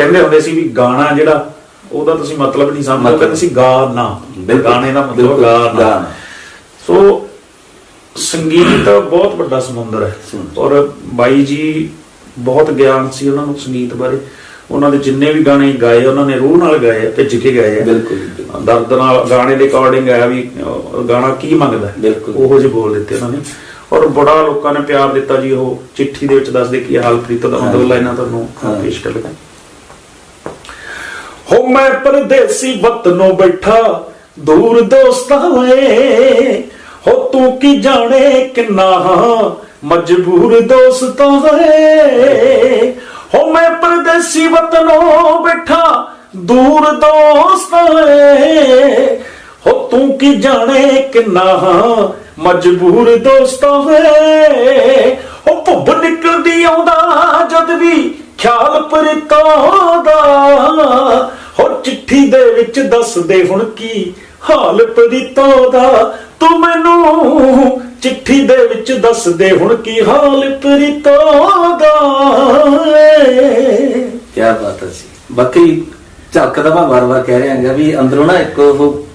ਕਹਿੰਦੇ ਹੁੰਦੇ ਸੀ ਵੀ ਗਾਣਾ ਜਿਹੜਾ ਉਹਦਾ ਤੁਸੀਂ ਮਤਲਬ ਨਹੀਂ ਸਮਝਦੇ ਕਹਿੰਦੇ ਸੀ ਗਾਣਾ। ਗਾਣੇ ਦਾ ਮਤਲਬ ਗਾਣਾ। ਸੋ ਸੰਗੀਤ ਬਹੁਤ ਵੱਡਾ ਸਮੁੰਦਰ ਹੈ। ਔਰ ਬਾਈ ਜੀ ਬਹੁਤ ਗਿਆਨ ਸੀ ਉਹਨਾਂ ਨੂੰ ਸੰਗੀਤ ਬਾਰੇ ਉਹਨਾਂ ਦੇ ਜਿੰਨੇ ਵੀ ਗਾਣੇ ਗਾਏ ਉਹਨਾਂ ਨੇ ਰੂਹ ਨਾਲ ਗਾਏ ਆ, ਭਿੱਜ ਕੇ ਗਾਏ ਆ ਬਿਲਕੁਲ। ਦਰਦ ਨਾਲ ਗਾਣੇ ਦੇ ਅਕੋਰਡਿੰਗ ਆਇਆ ਵੀ ਗਾਣਾ ਕੀ ਮੰਗਦਾ। ਬਿਲਕੁਲ। ਉਹੋ ਜਿਹੇ ਬੋਲ ਦਿੱਤੇ ਉਹਨਾਂ ਨੇ ਔਰ ਬੜਾ ਲੋਕਾਂ ਨੇ ਪਿਆਰ ਦਿੱਤਾ ਜੀ ਉਹ ਚਿੱਠੀ ਦੇ ਵਿੱਚ ਦੱਸਦੇ ਕਿ ਹਾਲਪ੍ਰੀਤ ਦਾ ਮਤਲਬ ਲਾਈਨਾਂ ਤੁਹਾਨੂੰ। ਪੇਸ਼ ਕਰ ਲਗਾ ਹੋ ਮੈਂ ਪਰਦੇਸੀ ਵਤਨੋਂ ਬੈਠਾ, ਦੂਰ ਦੋਸਤਾਂ ਵੇ। ਹੋ ਤੂੰ ਕੀ ਜਾਣੇ ਕਿੰਨਾ ਹਾਂ ਮਜਬੂਰ ਦੋਸਤਾਂ ਵੇ। ਹੋ ਮੈਂ ਪਰਦੇਸੀ ਵਤਨੋਂ ਬੈਠਾ, ਦੂਰ ਦੋਸਤਾਂ ਵੇ। ਹੋ ਤੂੰ ਕੀ ਜਾਣੇ ਕਿੰਨਾ ਹਾਂ ਮਜਬੂਰ ਦੋਸਤਾਂ ਵੇ। ਹੋ ਭੁੱਬ ਨਿਕਲਦੀ ਆਉਂਦਾ ਜਦ ਵੀ ਖਿਆਲ ਪਰਤੋਂ ਦਾ ਚਿੱਠੀ ਦੇ ਵਿੱਚ ਦੱਸ ਦੇ ਹੁਣ ਕੀ ਹਾਲ ਪਰਿਤੋਂ ਦਾ? ਤੂੰ ਮੈਨੂੰ ਚਿੱਠੀ ਦੇ ਵਿੱਚ ਦੱਸ ਦੇ ਹੁਣ ਕੀ ਹਾਲ ਪਰਿਤੋਂ ਦਾ? ਕੀ ਬਾਤ ਹੈ ਜੀ। ਬਾਕੀ ਝਲਕਦਾ ਮੈਂ ਵਾਰ-ਵਾਰ ਕਹਿ ਰਿਹਾ ਹਾਂ ਵੀ ਅੰਦਰੋਂ ਨਾ ਇੱਕ ਉਹ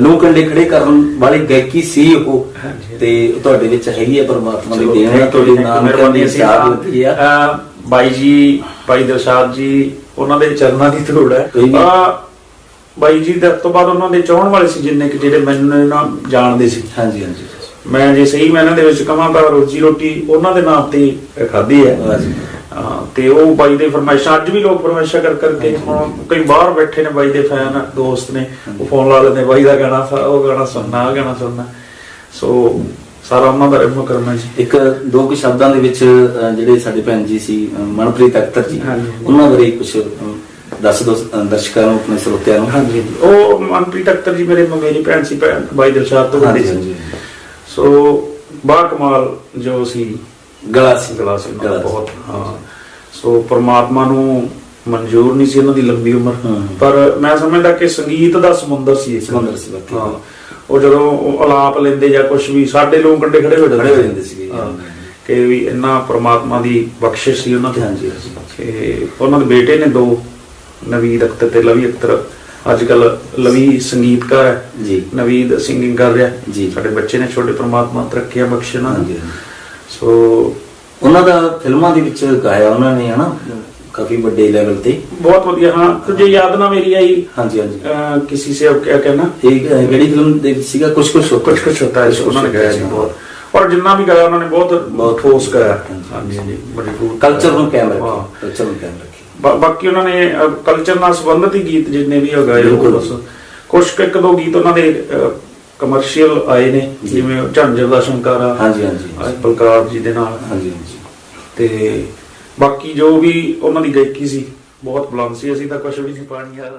ਲੂੰ ਕੰਡੇ ਖੜੇ ਕਰਨ ਵਾਲੀ ਗਾਇਕੀ ਸੀ ਉਹ। ਤੇ ਤੁਹਾਡੇ ਵਿੱਚ ਹੈਗੀ ਹੈ ਪਰਮਾਤਮਾ ਦੀ ਦੇਣ ਹੈ ਤੁਹਾਡੇ ਨਾਮ ਕਰਨੀ ਲੱਗੀ ਆ। ਬਾਈ ਜੀ ਭਾਈ ਦਿਲਸ਼ਾਦ ਜੀ ਉਹਨਾਂ ਦੇ ਚਰਨਾਂ ਦੀ ਧੂੜ ਹੈ। ਅਹ, ਬਾਈ ਜੀ ਦੇ ਤੋਂ ਬਾਅਦ ਉਹਨਾਂ ਦੇ ਚਾਹਣ ਵਾਲੇ ਸੀ ਜਿੰਨੇ ਕਿ ਜਿਹੜੇ ਮੈਨੂੰ ਨਾ ਜਾਣਦੇ ਸੀ। ਹਾਂਜੀ ਹਾਂਜੀ। ਮੈਂ ਜੇ ਸਹੀ ਮੈਨਾਂ ਦੇ ਵਿੱਚ ਕਹਾਂ ਤਾਂ ਰੋਜੀ ਰੋਟੀ ਉਹਨਾਂ ਦੇ ਨਾਮ ਤੇ ਖਾਧੀ ਹੈ। ਤੇ ਉਹ ਬਾਈ ਦੇ ਫਰਮਾਇਸ਼ਾਂ ਅੱਜ ਵੀ ਲੋਕ ਫਰਮਾਇਸ਼ਾਂ ਕਰ ਕਰਕੇ ਹੁਣ ਕਈ ਬਾਹਰ ਬੈਠੇ ਨੇ ਬਾਈ ਦੇ ਫੈਨ ਦੋਸਤ ਨੇ ਉਹ ਫੋਨ ਲਾ ਲੈਂਦੇ ਬਾਈ ਦਾ ਗਾਣਾ ਉਹ ਗਾਣਾ ਸੁਣਨਾ ਆ ਗਾਣਾ ਸੁਣਨਾ ਸੋ ਸਾਰਾ ਉਹਨਾਂ ਦਾ ਰਹਿਮਤ ਕਰਨਾ ਜੀ। ਇੱਕ ਦੋ ਕੁ ਸ਼ਬਦਾਂ ਦੇ ਵਿੱਚ ਜਿਹੜੇ ਸਾਡੇ ਭੈਣ ਜੀ ਸੀ ਮਨਪ੍ਰੀਤ ਅਖਤਰ ਜੀ। ਉਹਨਾਂ ਬਾਰੇ ਕੁਝ ਦੱਸ ਦੋ ਦਰਸ਼ਕਾਂ ਨੂੰ ਆਪਣੇ ਸਰੋਤਿਆਂ ਨੂੰ ਹਾਂਜੀ। ਉਹ ਮਨਪ੍ਰੀਤ ਅਖਤਰ ਜੀ ਮੇਰੇ ਮੇਰੀ ਭੈਣ ਸੀ ਭੈਣ ਬਾਈ ਦਿਲਸ਼ਾਦ ਤੋਂ ਹਾਂਜੀ, ਸੀ। ਸੋ ਬਾ ਕਮਾਲ ਜੋ ਸੀ ਗਲਾ ਸੀ ਗਲਾ ਸੀ ਸੀ। ਬਹੁਤ ਹਾਂ ਸੋ ਪ੍ਰਮਾਤਮਾ ਨੂੰ ਮਨਜ਼ੂਰ ਨਹੀਂ ਸੀ ਉਹਨਾਂ ਦੀ ਲੰਬੀ ਉਮਰ। ਪਰ ਮੈਂ ਸਮਝਦਾ ਕਿ ਸੰਗੀਤ ਦਾ ਸਮੁੰਦਰ ਸੀ ਸਮੁੰਦਰ ਸੀ ਬਾਕੀ। ਹਾਂ ਉਹ ਜਦੋਂ ਉਹ ਅਲਾਪ ਲੈਂਦੇ ਜਾਂ ਕੁਝ ਵੀ ਸਾਡੇ ਲੋਕ ਕੰਡੇ ਖੜੇ ਹੋ ਜਾਂਦੇ। ਹਾਂ। ਕਿ ਵੀ ਇੰਨਾ ਪ੍ਰਮਾਤਮਾ ਦੀ ਬਖਸ਼ਿਸ਼ ਸੀ ਉਹਨਾਂ ਤੇ ਹਾਂਜੀ। ਤੇ ਉਹਨਾਂ ਦੇ ਬੇਟੇ ਨੇ ਦੋ ਨਵੀਦ ਅਖਤਰ ਤੇ ਲਵੀ ਅਖਤਰ। ਅੱਜ ਕੱਲ ਲਵੀ ਸੰਗੀਤਕਾਰ ਹੈ। ਜੀ। ਨਵੀਦ ਸਿੰਗਿੰਗ ਕਰ ਰਿਹਾ। ਜੀ। ਸਾਡੇ ਬੱਚੇ ਨੇ ਛੋਟੇ ਪ੍ਰਮਾਤਮਾ ਤਰੱਕੀਆਂ ਬਖਸ਼ਣਾ ਸੋ ਉਹਨਾਂ ਦਾ ਫਿਲਮਾਂ ਦੇ ਵਿੱਚ ਗਾਇਆ ਉਹਨਾਂ ਨੇ ਹਨਾ? ਕਾਫੀ ਵੱਡੇ ਲੈਵਲ ਤੇ। ਬਹੁਤ ਵਧੀਆ ਹਾਂ। ਤੁਝੇ ਯਾਦ ਨਾ ਮੇਰੀ ਆਈ ਹਾਂਜੀ ਹਾਂਜੀ। ਕਿਸੇ ਸੇ ਕਿਆ ਕਹਿਣਾ? ਇਹ ਫਿਲਮ ਦੇ ਸੀਗਾ? ਕੁਛ ਕੁਛ ਕੁਛ ਕੁਛ ਹੁੰਦਾ ਹੈ ਉਹਨਾਂ ਨੇ ਗਾਇਆ ਬਹੁਤ। ਔਰ ਜਿੰਨਾ ਵੀ ਗਾਇਆ ਉਹਨਾਂ ਨੇ ਬਹੁਤ ਬਹੁਤ ਠੋਸ ਗਾਇਆ। ਹਾਂਜੀ ਬੜੀ ਖੂਬ ਕਲਚਰ ਨੂੰ ਕਾਇਮ। ਰੱਖਿਆ ਕਲਚਰ ਨੂੰ ਕਾਇਮ ਰੱਖਿਆ ਬਾਕੀ ਉਹਨਾਂ ਨੇ ਕਲਚਰ ਨਾਲ ਸੰਬੰਧਿਤ ਹੀ ਗੀਤ ਜਿੰਨੇ ਵੀ ਗਾਏ ਉਹ ਕੁਝ ਇੱਕ ਦੋ ਗੀਤ ਉਹਨਾਂ ਦੇ ਕਮਰਸ਼ੀਅਲ ਆਏ ਨੇ ਜੀ। ਜਿਵੇਂ ਝਾਂਜਰ ਦਾ ਸ਼ੰਕਾਰਾ ਹਾਂਜੀ ਹਾਂਜੀ ਬਲਕਾਰ ਜੀ ਦੇ ਨਾਲ। ਹਾਂਜੀ ਹਾਂਜੀ। ਤੇ ਬਾਕੀ ਜੋ ਵੀ ਉਹਨਾਂ ਦੀ ਗਾਇਕੀ ਸੀ ਬਹੁਤ ਬੁਲੰਦ ਸੀ। ਅਸੀਂ ਤਾਂ ਕੁਝ ਵੀ ਨਹੀਂ ਪਾਣੀ ਆ।